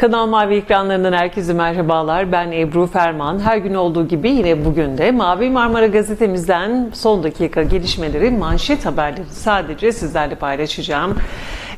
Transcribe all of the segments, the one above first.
Kanal Mavi ekranlarından herkese merhabalar. Ben Ebru Ferman. Her gün olduğu gibi yine bugün de Mavi Marmara gazetemizden son dakika gelişmeleri, manşet haberleri sadece sizlerle paylaşacağım.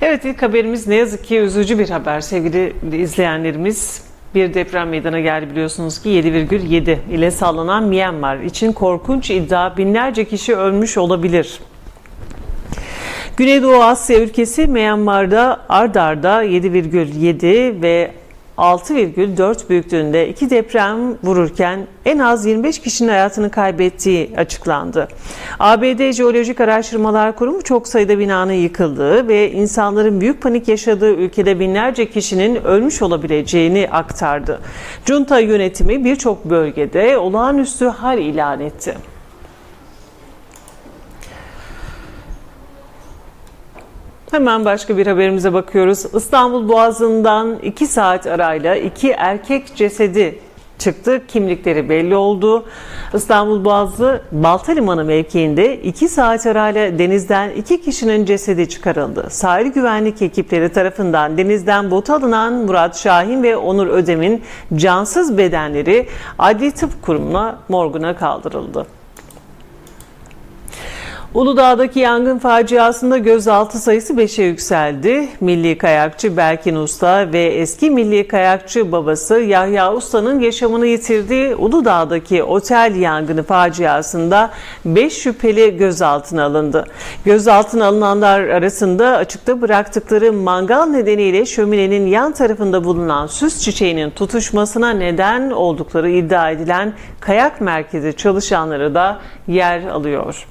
Evet ilk haberimiz ne yazık ki üzücü bir haber sevgili izleyenlerimiz. Bir deprem meydana geldi biliyorsunuz ki 7,7 ile sallanan Myanmar için korkunç iddia binlerce kişi ölmüş olabilir. Güneydoğu Asya ülkesi Myanmar'da ard arda 7,7 ve 6,4 büyüklüğünde iki deprem vururken en az 25 kişinin hayatını kaybettiği açıklandı. ABD Jeolojik Araştırmalar Kurumu çok sayıda binanın yıkıldığı ve insanların büyük panik yaşadığı ülkede binlerce kişinin ölmüş olabileceğini aktardı. Junta yönetimi birçok bölgede olağanüstü hal ilan etti. Hemen başka bir haberimize bakıyoruz. İstanbul Boğazı'ndan 2 saat arayla iki erkek cesedi çıktı. Kimlikleri belli oldu. İstanbul Boğazı Balta Limanı mevkiinde 2 saat arayla denizden iki kişinin cesedi çıkarıldı. Sahil güvenlik ekipleri tarafından denizden bota alınan Murat Şahin ve Onur Ödem'in cansız bedenleri Adli Tıp Kurumu'na morguna kaldırıldı. Uludağ'daki yangın faciasında gözaltı sayısı 5'e yükseldi. Milli kayakçı Berkin Usta ve eski milli kayakçı babası Yahya Usta'nın yaşamını yitirdiği Uludağ'daki otel yangını faciasında 5 şüpheli gözaltına alındı. Gözaltına alınanlar arasında açıkta bıraktıkları mangal nedeniyle şöminenin yan tarafında bulunan süs çiçeğinin tutuşmasına neden oldukları iddia edilen kayak merkezi çalışanları da yer alıyor.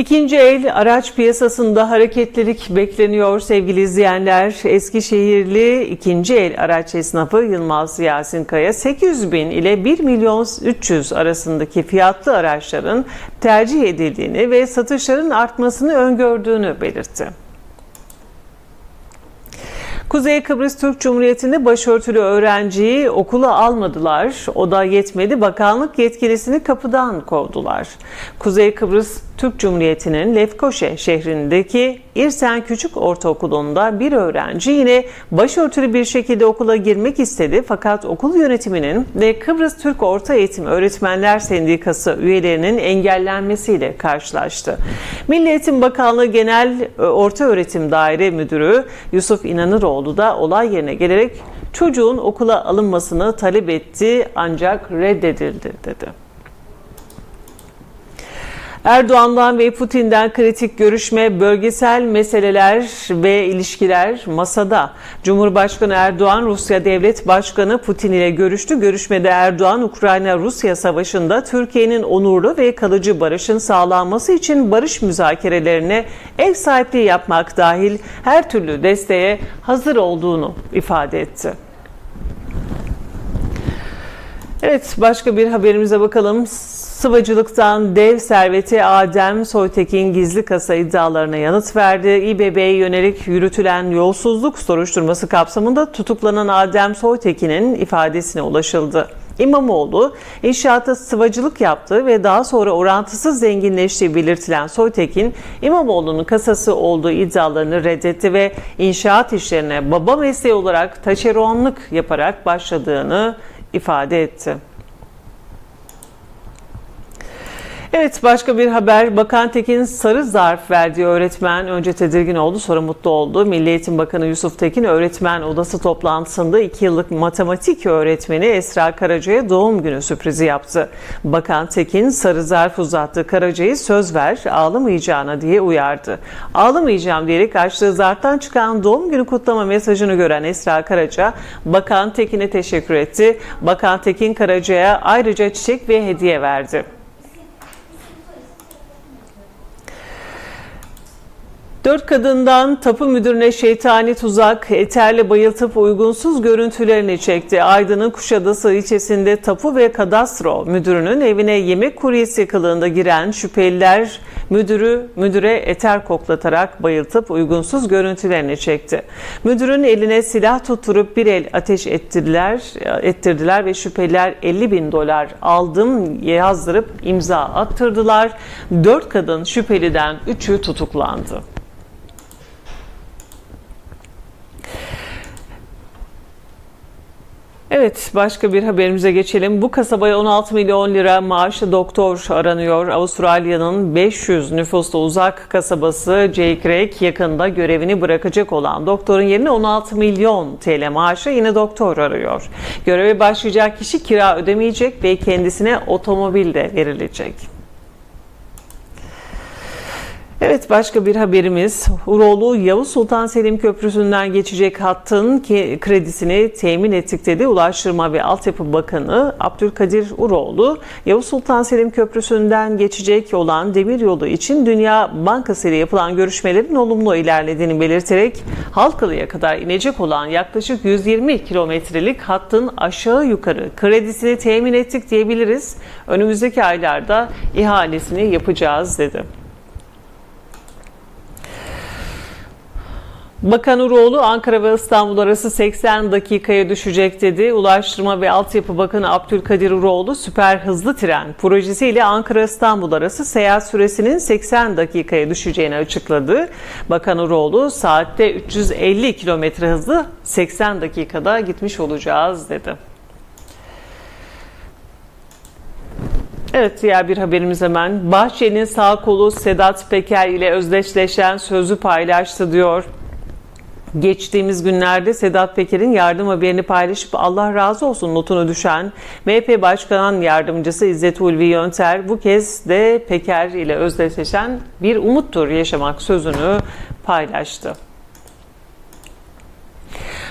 İkinci el araç piyasasında hareketlilik bekleniyor sevgili izleyenler. Eskişehirli ikinci el araç esnafı Yılmaz Yasin Kaya 800 bin ile 1 milyon 300 arasındaki fiyatlı araçların tercih edildiğini ve satışların artmasını öngördüğünü belirtti. Kuzey Kıbrıs Türk Cumhuriyeti'nde başörtülü öğrenciyi okula almadılar. O da yetmedi. Bakanlık yetkilisini kapıdan kovdular. Kuzey Kıbrıs Türk Cumhuriyeti'nin Lefkoşe şehrindeki İrsen Küçük Ortaokulu'nda bir öğrenci yine başörtülü bir şekilde okula girmek istedi. Fakat okul yönetiminin ve Kıbrıs Türk Orta Eğitim Öğretmenler Sendikası üyelerinin engellenmesiyle karşılaştı. Milli Eğitim Bakanlığı Genel Orta Öğretim Daire Müdürü Yusuf İnanıroğlu da olay yerine gelerek çocuğun okula alınmasını talep etti ancak reddedildi dedi. Erdoğan'dan ve Putin'den kritik görüşme, bölgesel meseleler ve ilişkiler masada. Cumhurbaşkanı Erdoğan, Rusya Devlet Başkanı Putin ile görüştü. Görüşmede Erdoğan, Ukrayna-Rusya savaşında Türkiye'nin onurlu ve kalıcı barışın sağlanması için barış müzakerelerine ev sahipliği yapmak dahil her türlü desteğe hazır olduğunu ifade etti. Evet, başka bir haberimize bakalım. Sıvacılıktan dev serveti Adem Soytekin gizli kasa iddialarına yanıt verdi. İBB'ye yönelik yürütülen yolsuzluk soruşturması kapsamında tutuklanan Adem Soytekin'in ifadesine ulaşıldı. İmamoğlu inşaatta sıvacılık yaptığı ve daha sonra orantısız zenginleştiği belirtilen Soytekin, İmamoğlu'nun kasası olduğu iddialarını reddetti ve inşaat işlerine baba mesleği olarak taşeronluk yaparak başladığını ifade etti. Evet başka bir haber. Bakan Tekin sarı zarf verdiği öğretmen önce tedirgin oldu sonra mutlu oldu. Milli Eğitim Bakanı Yusuf Tekin öğretmen odası toplantısında 2 yıllık matematik öğretmeni Esra Karaca'ya doğum günü sürprizi yaptı. Bakan Tekin sarı zarf uzattı. Karaca'yı söz ver ağlamayacağına diye uyardı. Ağlamayacağım diyerek açtığı zarftan çıkan doğum günü kutlama mesajını gören Esra Karaca Bakan Tekin'e teşekkür etti. Bakan Tekin Karaca'ya ayrıca çiçek ve hediye verdi. Dört kadından tapu müdürüne şeytani tuzak, eterle bayıltıp uygunsuz görüntülerini çekti. Aydın'ın Kuşadası ilçesinde tapu ve kadastro müdürünün evine yemek kuryesi kılığında giren şüpheliler müdürü müdüre eter koklatarak bayıltıp uygunsuz görüntülerini çekti. Müdürün eline silah tutturup bir el ateş ettirdiler, ettirdiler ve şüpheliler 50 bin dolar aldım yazdırıp imza attırdılar. Dört kadın şüpheliden üçü tutuklandı. Evet başka bir haberimize geçelim. Bu kasabaya 16 milyon lira maaşlı doktor aranıyor. Avustralya'nın 500 nüfuslu uzak kasabası Jake Creek yakında görevini bırakacak olan doktorun yerine 16 milyon TL maaşı yine doktor arıyor. Göreve başlayacak kişi kira ödemeyecek ve kendisine otomobil de verilecek. Evet başka bir haberimiz. Uroğlu Yavuz Sultan Selim Köprüsü'nden geçecek hattın kredisini temin ettik dedi Ulaştırma ve Altyapı Bakanı Abdülkadir Uroğlu. Yavuz Sultan Selim Köprüsü'nden geçecek olan demiryolu için Dünya Bankası ile yapılan görüşmelerin olumlu ilerlediğini belirterek Halkalı'ya kadar inecek olan yaklaşık 120 kilometrelik hattın aşağı yukarı kredisini temin ettik diyebiliriz. Önümüzdeki aylarda ihalesini yapacağız dedi. Bakan Uroğlu Ankara ve İstanbul arası 80 dakikaya düşecek dedi. Ulaştırma ve Altyapı Bakanı Abdülkadir Uroğlu süper hızlı tren projesiyle Ankara İstanbul arası seyahat süresinin 80 dakikaya düşeceğini açıkladı. Bakan Uroğlu saatte 350 kilometre hızlı 80 dakikada gitmiş olacağız dedi. Evet diğer bir haberimiz hemen. Bahçeli'nin sağ kolu Sedat Peker ile özdeşleşen sözü paylaştı diyor. Geçtiğimiz günlerde Sedat Peker'in yardım haberini paylaşıp Allah razı olsun notunu düşen MHP Başkan Yardımcısı İzzet Ulvi Yönter bu kez de Peker ile özdeşleşen bir umuttur yaşamak sözünü paylaştı.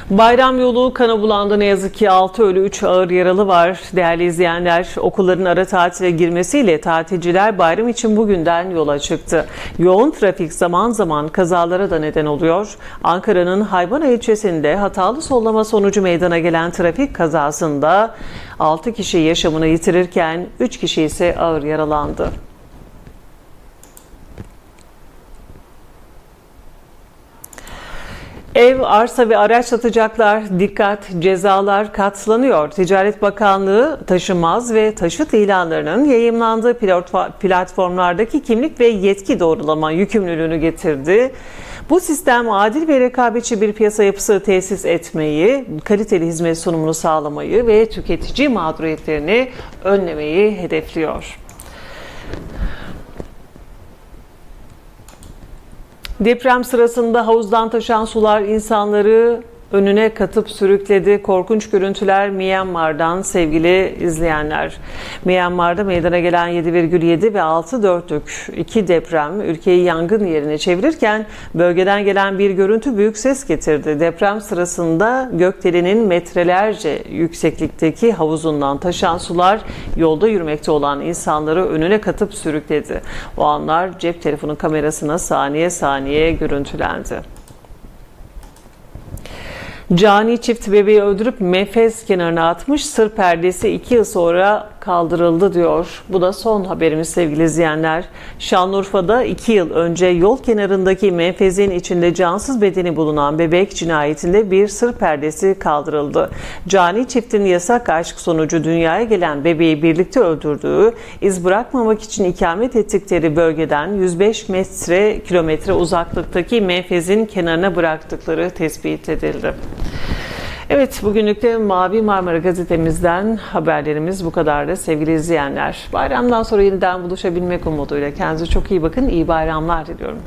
Bayram yolu kana bulandı ne yazık ki 6 ölü 3 ağır yaralı var. Değerli izleyenler okulların ara tatile girmesiyle tatilciler bayram için bugünden yola çıktı. Yoğun trafik zaman zaman kazalara da neden oluyor. Ankara'nın Hayvana ilçesinde hatalı sollama sonucu meydana gelen trafik kazasında 6 kişi yaşamını yitirirken 3 kişi ise ağır yaralandı. Ev, arsa ve araç satacaklar dikkat cezalar katlanıyor. Ticaret Bakanlığı taşınmaz ve taşıt ilanlarının yayımlandığı platformlardaki kimlik ve yetki doğrulama yükümlülüğünü getirdi. Bu sistem adil ve rekabetçi bir piyasa yapısı tesis etmeyi, kaliteli hizmet sunumunu sağlamayı ve tüketici mağduriyetlerini önlemeyi hedefliyor. Deprem sırasında havuzdan taşan sular insanları önüne katıp sürükledi. Korkunç görüntüler Myanmar'dan sevgili izleyenler. Myanmar'da meydana gelen 7,7 ve 6.4'lük iki deprem ülkeyi yangın yerine çevirirken bölgeden gelen bir görüntü büyük ses getirdi. Deprem sırasında gökdelenin metrelerce yükseklikteki havuzundan taşan sular yolda yürümekte olan insanları önüne katıp sürükledi. O anlar cep telefonu kamerasına saniye saniye görüntülendi. Cani çift bebeği öldürüp mefez kenarına atmış. Sır perdesi iki yıl sonra kaldırıldı diyor. Bu da son haberimiz sevgili izleyenler. Şanlıurfa'da iki yıl önce yol kenarındaki menfezin içinde cansız bedeni bulunan bebek cinayetinde bir sır perdesi kaldırıldı. Cani çiftin yasak aşk sonucu dünyaya gelen bebeği birlikte öldürdüğü, iz bırakmamak için ikamet ettikleri bölgeden 105 metre kilometre uzaklıktaki menfezin kenarına bıraktıkları tespit edildi. Evet bugünlük de Mavi Marmara gazetemizden haberlerimiz bu kadardı sevgili izleyenler. Bayramdan sonra yeniden buluşabilmek umuduyla kendinize çok iyi bakın. İyi bayramlar diliyorum.